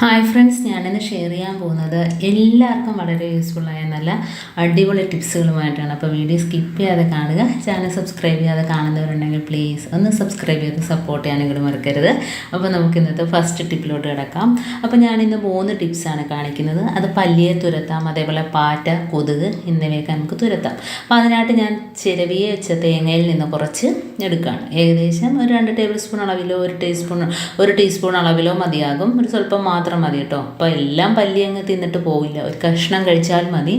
Hi friends ഞാനിന്ന് share ചെയ്യാൻ പോകുന്നത് എല്ലാവർക്കും വളരെ യൂസ്ഫുള്ളായ നല്ല അടിപൊളി ടിപ്സുകളുമായിട്ടാണ് അപ്പോൾ വീഡിയോ സ്കിപ്പ് ചെയ്യാതെ കാണുക. ചാനൽ സബ്സ്ക്രൈബ് ചെയ്യാതെ കാണുന്നവരുണ്ടെങ്കിൽ പ്ലീസ് ഒന്ന് സബ്സ്ക്രൈബ് ചെയ്ത് സപ്പോർട്ട് ചെയ്യാനും കൂടി മറക്കരുത്. അപ്പോൾ നമുക്ക് ഇന്നത്തെ ഫസ്റ്റ് ടിപ്പിലോട്ട് കിടക്കാം. അപ്പോൾ ഞാനിന്ന് മൂന്ന് ടിപ്സാണ് കാണിക്കുന്നത്. അത് പല്ലിയെ തുരത്താം അതേപോലെ പാറ്റ കൊതുക് എന്നിവയൊക്കെ നമുക്ക് തുരത്താം. അപ്പോൾ അതിനായിട്ട് ഞാൻ ചിരവിയെ വെച്ച തേങ്ങയിൽ നിന്ന് കുറച്ച് എടുക്കുകയാണ്. ഏകദേശം ഒരു രണ്ട് ടേബിൾ സ്പൂൺ അളവിലോ ഒരു ടീസ്പൂൺ ഒരു ടീസ്പൂൺ അളവിലോ മതിയാകും. ഒരു സ്വല്പം മാത്രം മതി കേട്ടോ. അപ്പോൾ എല്ലാം പല്ലി അങ്ങ് തിന്നിട്ട് പോവില്ല. ഒരു കഷ്ണം കഴിച്ചാൽ മതി.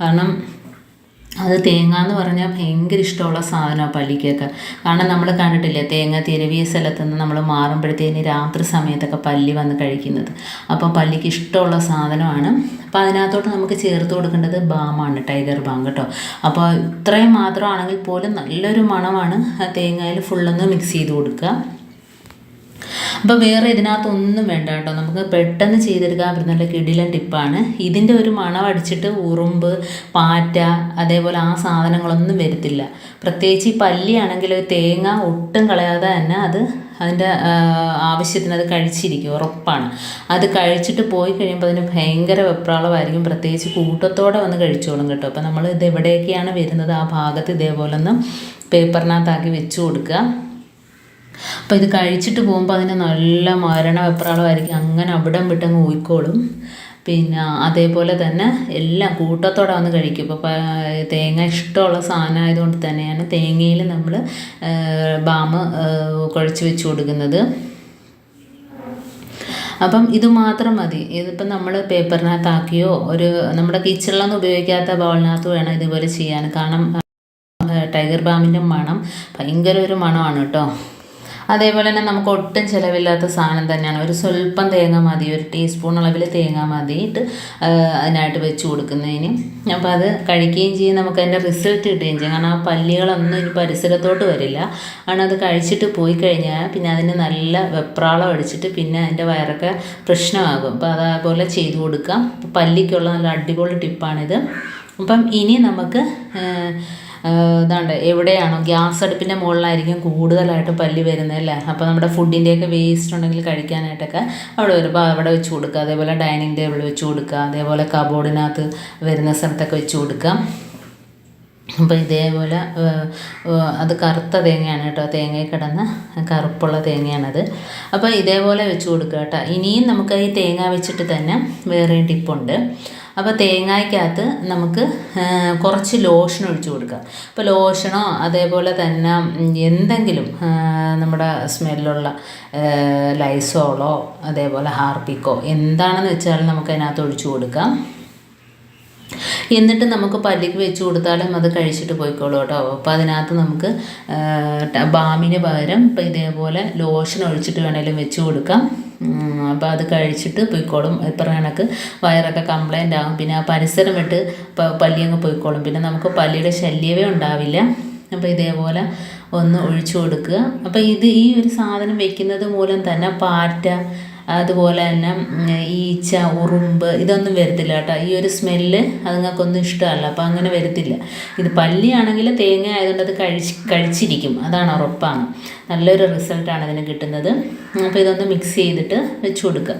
കാരണം അത് തേങ്ങ എന്ന് പറഞ്ഞാൽ ഭയങ്കര ഇഷ്ടമുള്ള സാധനമാണ് പല്ലിക്കൊക്കെ. കാരണം നമ്മൾ കണ്ടിട്ടില്ലേ തേങ്ങ തിരവിയ സ്ഥലത്ത് നിന്ന് നമ്മൾ മാറുമ്പോഴത്തേന് രാത്രി സമയത്തൊക്കെ പല്ലി വന്ന് കഴിക്കുന്നത്. അപ്പോൾ പല്ലിക്ക് ഇഷ്ടമുള്ള സാധനമാണ്. അപ്പോൾ അതിനകത്തോട്ട് നമുക്ക് ചേർത്ത് കൊടുക്കേണ്ടത് ബാമാണ് ടൈഗർ ബാം കേട്ടോ. അപ്പോൾ ഇത്രയും മാത്രമാണെങ്കിൽ പോലും നല്ലൊരു മണമാണ് തേങ്ങയിൽ ഫുള്ളൊന്ന് മിക്സ് ചെയ്ത് കൊടുക്കുക. അപ്പോൾ വേറെ ഇതിനകത്തൊന്നും വേണ്ട കേട്ടോ. നമുക്ക് പെട്ടെന്ന് ചെയ്തെടുക്കാൻ പറ്റുന്ന നല്ല കിടിലൻ ടിപ്പാണ് ഇതിന്റെ ഒരു മണം അടിച്ചിട്ട് ഉറുമ്പ് പാറ്റ അതേപോലെ ആ സാധനങ്ങളൊന്നും വരത്തില്ല. പ്രത്യേകിച്ച് ഈ പല്ലിയാണെങ്കിൽ തേങ്ങ ഒട്ടും കളയാതെ തന്നെ അത് അതിന്റെ ആവശ്യത്തിന് അത് കഴിച്ചിരിക്കും ഉറപ്പാണ്. അത് കഴിച്ചിട്ട് പോയി കഴിയുമ്പോൾ അതിന് ഭയങ്കര വെപ്രാളമായിരിക്കും. പ്രത്യേകിച്ച് കൂട്ടത്തോടെ വന്ന് കഴിച്ചോളും കേട്ടോ. അപ്പോൾ നമ്മൾ ഇത് എവിടെയൊക്കെയാണ് വരുന്നത് ആ ഭാഗത്ത് ഇതേപോലെ ഒന്ന് പേപ്പറിനകത്താക്കി വെച്ച് കൊടുക്കുക. അപ്പോൾ ഇത് കഴിച്ചിട്ട് പോകുമ്പോൾ അതിന് നല്ല മരണ വെപ്രാളമായിരിക്കും അങ്ങനെ അവിടം വിട്ടങ്ങ് ഊയിക്കോളും പിന്നെ അതേപോലെ തന്നെ എല്ലാം കൂട്ടത്തോടെ വന്ന് കഴിക്കും. ഇപ്പോൾ തേങ്ങ ഇഷ്ടമുള്ള സാധനം ആയതുകൊണ്ട് തന്നെയാണ് തേങ്ങയിൽ നമ്മൾ ബാമ് കുഴച്ച് വെച്ച് കൊടുക്കുന്നത്. അപ്പം ഇത് മാത്രം മതി. ഇതിപ്പം നമ്മൾ പേപ്പറിനകത്താക്കിയോ ഒരു നമ്മുടെ കിച്ചണിലൊന്നും ഉപയോഗിക്കാത്ത ബൗളിനകത്ത് വേണം ഇതുപോലെ ചെയ്യാൻ. കാരണം ടൈഗർ ബാമിന്റെ മണം ഭയങ്കര ഒരു മണമാണ് കേട്ടോ. അതേപോലെ തന്നെ നമുക്ക് ഒട്ടും ചിലവില്ലാത്ത സാധനം തന്നെയാണ്. ഒരു സ്വല്പം തേങ്ങ മതി ഒരു ടീസ്പൂൺ അളവിൽ തേങ്ങ മതിയിട്ട് അതിനായിട്ട് വെച്ച് കൊടുക്കുന്നതിന്. അപ്പോൾ അത് കഴിക്കുകയും ചെയ്യും നമുക്ക് അതിന്റെ റിസൾട്ട് കിട്ടുകയും ചെയ്യും. കാരണം ആ പല്ലികളൊന്നും ഇനി പരിസരത്തോട്ട് വരില്ല. കാരണം അത് കഴിച്ചിട്ട് പോയി കഴിഞ്ഞാൽ പിന്നെ അതിന് നല്ല വെപ്രാളം അടിച്ചിട്ട് പിന്നെ അതിന്റെ വയറൊക്കെ പ്രശ്നമാകും. അപ്പോൾ അതേപോലെ ചെയ്തു കൊടുക്കാം. പല്ലിക്കുള്ള നല്ല അടിപൊളി ടിപ്പാണിത് അപ്പം ഇനി നമുക്ക് ഇതാണ്ട് എവിടെയാണോ ഗ്യാസ് അടുപ്പിന്റെ മുകളിലായിരിക്കും കൂടുതലായിട്ട് പല്ലി വരുന്നത് അല്ലേ? അപ്പോൾ നമ്മുടെ ഫുഡിന്റെയൊക്കെ വേസ്റ്റ് ഉണ്ടെങ്കിൽ കഴിക്കാനായിട്ടൊക്കെ അവിടെ വരുമ്പോൾ അവിടെ വെച്ച് കൊടുക്കുക. അതേപോലെ ഡൈനിങ് ടേബിൾ വെച്ച് കൊടുക്കുക. അതേപോലെ കബോർഡിനകത്ത് വരുന്ന സ്ഥലത്തൊക്കെ വെച്ച് കൊടുക്കുക. അപ്പോൾ ഇതേപോലെ അത് കറുത്ത തേങ്ങയാണ് കേട്ടോ. തേങ്ങയിൽ കിടന്ന് കറുപ്പുള്ള തേങ്ങയാണത്. അപ്പോൾ ഇതേപോലെ വെച്ച് കൊടുക്കുക കേട്ടോ. ഇനിയും നമുക്ക് ഈ തേങ്ങ വെച്ചിട്ട് തന്നെ വേറെയും ടിപ്പുണ്ട്. അപ്പോൾ തേങ്ങയ്ക്കകത്ത് നമുക്ക് കുറച്ച് ലോഷൻ ഒഴിച്ച് കൊടുക്കുക. അപ്പോൾ ലോഷനോ അതേപോലെ തന്നെ എന്തെങ്കിലും നമ്മുടെ സ്മെല്ലുള്ള ലൈസോളോ അതേപോലെ ഹാർപ്പിക്കോ എന്താണെന്ന് വെച്ചാൽ നമുക്ക് അതിനകത്ത് ഒഴിച്ചു കൊടുക്കാം. എന്നിട്ട് നമുക്ക് പല്ലിക്ക് വെച്ച് കൊടുത്താലും അത് കഴിച്ചിട്ട് പോയിക്കോളൂ കേട്ടോ. അപ്പോൾ അതിനകത്ത് നമുക്ക് ബാമിന് പകരം ഇപ്പോൾ ഇതേപോലെ ലോഷൻ ഒഴിച്ചിട്ട് വേണേലും വെച്ച് കൊടുക്കാം. അപ്പോൾ അത് കഴിച്ചിട്ട് പോയിക്കോളും. ഇപ്പം കണക്ക് വയറൊക്കെ കംപ്ലൈന്റ് ആകും പിന്നെ ആ പരിസരം വിട്ട് പല്ലി അങ്ങ് പോയിക്കോളും. പിന്നെ നമുക്ക് പല്ലിയുടെ ശല്യമേ ഉണ്ടാവില്ല. അപ്പോൾ ഇതേപോലെ ഒന്ന് ഒഴിച്ചു കൊടുക്കുക. അപ്പോൾ ഇത് ഈ ഒരു സാധനം വെക്കുന്നത് മൂലം തന്നെ പാറ്റ അതുപോലെ തന്നെ ഈച്ച ഉറുമ്പ് ഇതൊന്നും വരത്തില്ല കേട്ടോ. ഈ ഒരു സ്മെല്ല് അതുങ്ങൾക്കൊന്നും ഇഷ്ടമല്ല. അപ്പോൾ അങ്ങനെ വരത്തില്ല. ഇത് പല്ലിയാണെങ്കിൽ തേങ്ങ ആയതുകൊണ്ട് അത് കഴിച്ച് കഴിച്ചിരിക്കും. അതാണ് ഉറപ്പാണ്. നല്ലൊരു റിസൾട്ടാണ് ഇതിന് കിട്ടുന്നത്. അപ്പോൾ ഇതൊന്ന് മിക്സ് ചെയ്തിട്ട് വെച്ച് കൊടുക്കുക.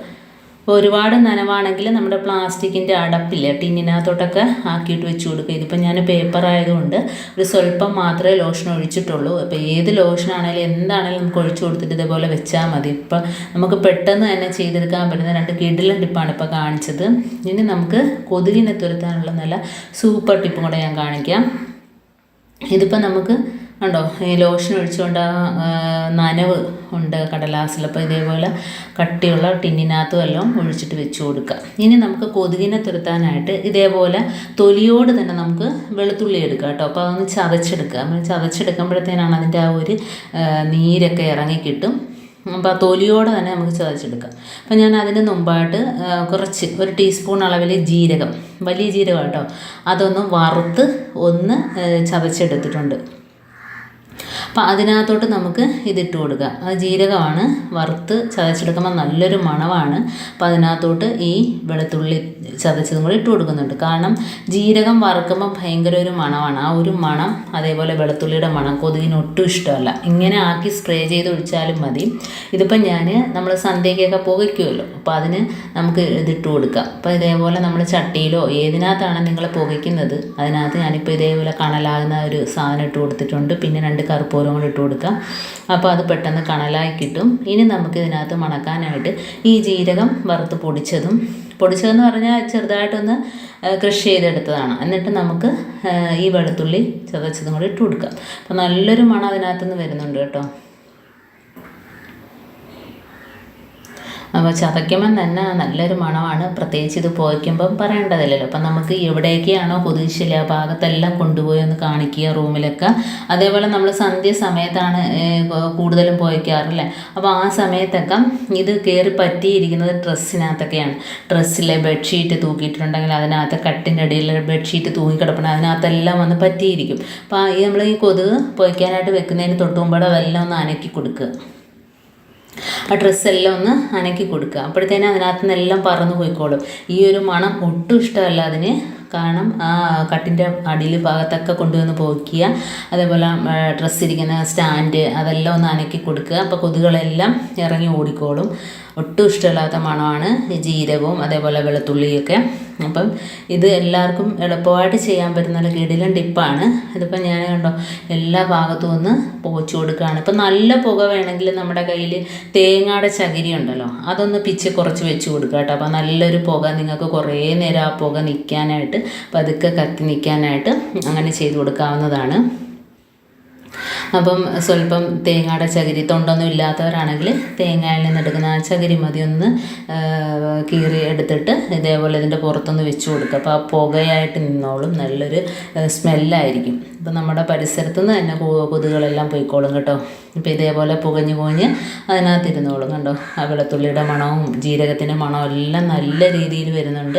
ഒരുപാട് നനവാണെങ്കിൽ നമ്മുടെ പ്ലാസ്റ്റിക്കിന്റെ അടപ്പില്ല ടിന്നിനകത്തോട്ടൊക്കെ ആക്കിയിട്ട് വെച്ച് കൊടുക്കുക. ഇതിപ്പോൾ ഞാൻ പേപ്പർ ആയതുകൊണ്ട് ഒരു സ്വല്പം മാത്രമേ ലോഷൻ ഒഴിച്ചിട്ടുള്ളൂ. അപ്പോൾ ഏത് ലോഷൻ ആണെങ്കിലും എന്താണെങ്കിലും നമുക്ക് ഒഴിച്ചു കൊടുത്തിട്ട് ഇതേപോലെ വെച്ചാൽ മതി. ഇപ്പോൾ നമുക്ക് പെട്ടെന്ന് തന്നെ ചെയ്തെടുക്കാൻ പറ്റുന്ന രണ്ട് കിടിലൻ ടിപ്പാണ് ഇപ്പോൾ കാണിച്ചത്. ഇനി നമുക്ക് കൊതുകിനെ തുരത്താനുള്ള നല്ല സൂപ്പർ ടിപ്പും കൂടെ ഞാൻ കാണിക്കാം. ഇതിപ്പോൾ നമുക്ക് ഉണ്ടോ ഈ ലോഷൻ ഒഴിച്ചുകൊണ്ട് നനവ് ഉണ്ട് കടലാസിൽ. അപ്പോൾ ഇതേപോലെ കട്ടിയുള്ള ടിന്നിനകത്തും എല്ലാം ഒഴിച്ചിട്ട് വെച്ച് കൊടുക്കുക. ഇനി നമുക്ക് കൊതുകിനെ തുരത്താനായിട്ട് ഇതേപോലെ തൊലിയോട് തന്നെ നമുക്ക് വെളുത്തുള്ളി എടുക്കുക കേട്ടോ. അപ്പോൾ അതൊന്ന് ചതച്ചെടുക്കുക. നമ്മൾ ചതച്ചെടുക്കുമ്പോഴത്തേനാണ് അതിന്റെ ആ ഒരു നീരൊക്കെ ഇറങ്ങി കിട്ടും. അപ്പോൾ ആ തൊലിയോടെ തന്നെ നമുക്ക് ചതച്ചെടുക്കാം. അപ്പോൾ ഞാൻ അതിന് മുമ്പായിട്ട് കുറച്ച് ഒരു ടീസ്പൂൺ അളവിൽ ജീരകം വലിയ ജീരകം കേട്ടോ. അതൊന്ന് വറുത്ത് ഒന്ന് ചതച്ചെടുത്തിട്ടുണ്ട്. അപ്പോൾ അതിനകത്തോട്ട് നമുക്ക് ഇതിട്ട് കൊടുക്കുക. അത് ജീരകമാണ് വറുത്ത് ചതച്ചെടുക്കുമ്പോൾ നല്ലൊരു മണമാണ്. അപ്പോൾ അതിനകത്തോട്ട് ഈ വെളുത്തുള്ളി ചതച്ചതും കൂടി ഇട്ട് കൊടുക്കുന്നുണ്ട്. കാരണം ജീരകം വറുക്കുമ്പോൾ ഭയങ്കര ഒരു മണമാണ്. ആ ഒരു മണം അതേപോലെ വെളുത്തുള്ളിയുടെ മണം കൊതുകിന് ഒട്ടും ഇഷ്ടമല്ല. ഇങ്ങനെ ആക്കി സ്പ്രേ ചെയ്ത് ഒഴിച്ചാലും മതി. ഇതിപ്പം ഞാൻ നമ്മൾ സന്ധ്യയ്ക്കൊക്കെ പുകയ്ക്കുമല്ലോ. അപ്പോൾ അതിന് നമുക്ക് ഇതിട്ട് കൊടുക്കാം. അപ്പോൾ ഇതേപോലെ നമ്മൾ ചട്ടിയിലോ ഏതിനകത്താണ് നിങ്ങൾ പുകയ്ക്കുന്നത് അതിനകത്ത് ഞാനിപ്പോൾ ഇതേപോലെ കണലാകുന്ന ഒരു സാധനം ഇട്ട് കൊടുത്തിട്ടുണ്ട്. പിന്നെ രണ്ട് കറുപ്പൂരം കൂടി ഇട്ട് കൊടുക്കുക അപ്പോൾ അത് പെട്ടെന്ന് കണലായി കിട്ടും. ഇനി നമുക്ക് ഇതിനകത്ത് മണക്കാനായിട്ട് ഈ ജീരകം വറുത്ത് പൊടിച്ചതും പൊടിച്ചതെന്ന് പറഞ്ഞാൽ ചെറുതായിട്ടൊന്ന് കൃഷി ചെയ്തെടുത്തതാണ്. എന്നിട്ട് നമുക്ക് ഈ വെളുത്തുള്ളി ചതച്ചതും കൂടി ഇട്ട് കൊടുക്കാം. അപ്പോൾ നല്ലൊരു മണം അതിനകത്തുനിന്ന് വരുന്നുണ്ട് കേട്ടോ. അപ്പോൾ ചതയ്ക്കുമ്പം തന്നെ നല്ലൊരു മണമാണ്. പ്രത്യേകിച്ച് ഇത് പോയിക്കുമ്പം പറയേണ്ടതില്ലല്ലോ. അപ്പം നമുക്ക് എവിടേക്കാണോ കൊതിച്ചില്ല ആ ഭാഗത്തെല്ലാം കൊണ്ടുപോയി ഒന്ന് കാണിക്കുക റൂമിലൊക്കെ. അതേപോലെ നമ്മൾ സന്ധ്യ സമയത്താണ് കൂടുതലും പോയിക്കാറല്ലേ അപ്പോൾ ആ സമയത്തൊക്കെ ഇത് കയറി പറ്റിയിരിക്കുന്നത് ഡ്രസ്സിനകത്തൊക്കെയാണ്. ഡ്രസ്സിലെ ബെഡ്ഷീറ്റ് തൂക്കിയിട്ടുണ്ടെങ്കിൽ അതിനകത്ത് കട്ടിന്റെ അടിയിൽ ബെഡ്ഷീറ്റ് തൂങ്ങിക്കിടപ്പണം അതിനകത്തെല്ലാം വന്ന് പറ്റിയിരിക്കും. അപ്പോൾ ഈ നമ്മൾ ഈ കൊതുക് പൊയ്ക്കാനായിട്ട് വെക്കുന്നതിന് തൊട്ട് അതെല്ലാം ഒന്ന് അനക്കി കൊടുക്കുക. ആ ഡ്രസ്സെല്ലാം ഒന്ന് അനക്കി കൊടുക്കുക. അപ്പോഴത്തേനും അതിനകത്ത് നിന്നെല്ലാം പറന്ന് പോയിക്കോളും. ഈ ഒരു മണം ഒട്ടും ഇഷ്ടമല്ല അതിന്. കാരണം ആ കട്ടിന്റെ അടിയിൽ ഭാഗത്തൊക്കെ കൊണ്ടുവന്ന് പോക്കുക അതേപോലെ ഡ്രസ്സ് ഇരിക്കുന്ന സ്റ്റാൻഡ് അതെല്ലാം ഒന്ന് അനക്കി കൊടുക്കുക. അപ്പോൾ കൊതുകുകളെല്ലാം ഇറങ്ങി ഓടിക്കോളും. ഒട്ടും ഇഷ്ടമില്ലാത്ത മണമാണ് ഈ ജീരകവും അതേപോലെ വെളുത്തുള്ളിയൊക്കെ. അപ്പം ഇത് എല്ലാവർക്കും എളുപ്പമായിട്ട് ചെയ്യാൻ പറ്റുന്ന നല്ല കിടിലൻ ടിപ്പാണ്. ഇതിപ്പോൾ ഞാൻ കണ്ടോ എല്ലാ ഭാഗത്തും ഒന്ന് പോച്ചു കൊടുക്കുകയാണ്. ഇപ്പം നല്ല പുക വേണമെങ്കിൽ നമ്മുടെ കയ്യിൽ തേങ്ങയുടെ ചകിരി ഉണ്ടല്ലോ അതൊന്ന് പിച്ച് കുറച്ച് വെച്ച് കൊടുക്കുക കേട്ടോ. അപ്പോൾ നല്ലൊരു പുക നിങ്ങൾക്ക് കുറേ നേരം ആ പുക നിൽക്കാനായിട്ട് പതുക്കെ കത്തി നിൽക്കാനായിട്ട് അങ്ങനെ ചെയ്ത് കൊടുക്കാവുന്നതാണ്. അപ്പം സ്വല്പം തേങ്ങയുടെ ചകിരി തൊണ്ടൊന്നും ഇല്ലാത്തവരാണെങ്കിൽ തേങ്ങയിൽ നിന്ന് എടുക്കുന്ന ആ ചകിരി മതി. ഒന്ന് കീറി എടുത്തിട്ട് ഇതേപോലെ ഇതിന്റെ പുറത്തൊന്ന് വെച്ച് കൊടുക്കുക. അപ്പോൾ ആ പുകയായിട്ട് നിന്നോളും. നല്ലൊരു സ്മെല്ലായിരിക്കും. ഇപ്പം നമ്മുടെ പരിസരത്തു നിന്ന് തന്നെ കൊതുകുകളെല്ലാം പോയിക്കോളും കേട്ടോ. ഇപ്പോൾ ഇതേപോലെ പുകഞ്ഞു പുകഞ്ഞ് അതിനകത്ത് ഇരുന്നോളും കണ്ടോ. ആ വെളുത്തുള്ളിയുടെ മണവും ജീരകത്തിന്റെ മണവും എല്ലാം നല്ല രീതിയിൽ വരുന്നുണ്ട്.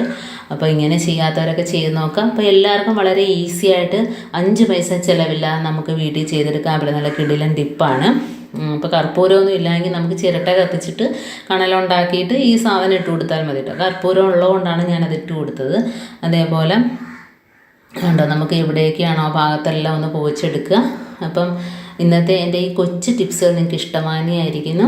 അപ്പോൾ ഇങ്ങനെ ചെയ്യാത്തവരൊക്കെ ചെയ്ത് നോക്കാം. അപ്പോൾ എല്ലാവർക്കും വളരെ ഈസി ആയിട്ട് അഞ്ച് പൈസ ചിലവില്ല നമുക്ക് വീട്ടിൽ ചെയ്തെടുക്കാൻ അവിടെ നല്ല കിടിലൻ ടിപ്പാണ് ഇപ്പോൾ കർപ്പൂരമൊന്നും ഇല്ലെങ്കിൽ നമുക്ക് ചിരട്ട കത്തിച്ചിട്ട് കണലുണ്ടാക്കിയിട്ട് ഈ സാധനം ഇട്ട് കൊടുത്താൽ മതി കേട്ടോ കർപ്പൂരം ഉള്ളതുകൊണ്ടാണ് ഞാനത് ഇട്ട് കൊടുത്തത്. അതേപോലെ ഉണ്ടോ നമുക്ക് എവിടേക്കാണോ ഭാഗത്തെല്ലാം ഒന്ന് പോയിച്ചെടുക്കുക. അപ്പം ഇന്നത്തെ എന്റെ ഈ കൊച്ചു ടിപ്സുകൾ നിങ്ങൾക്ക് ഇഷ്ടമാനിയായിരിക്കുന്നു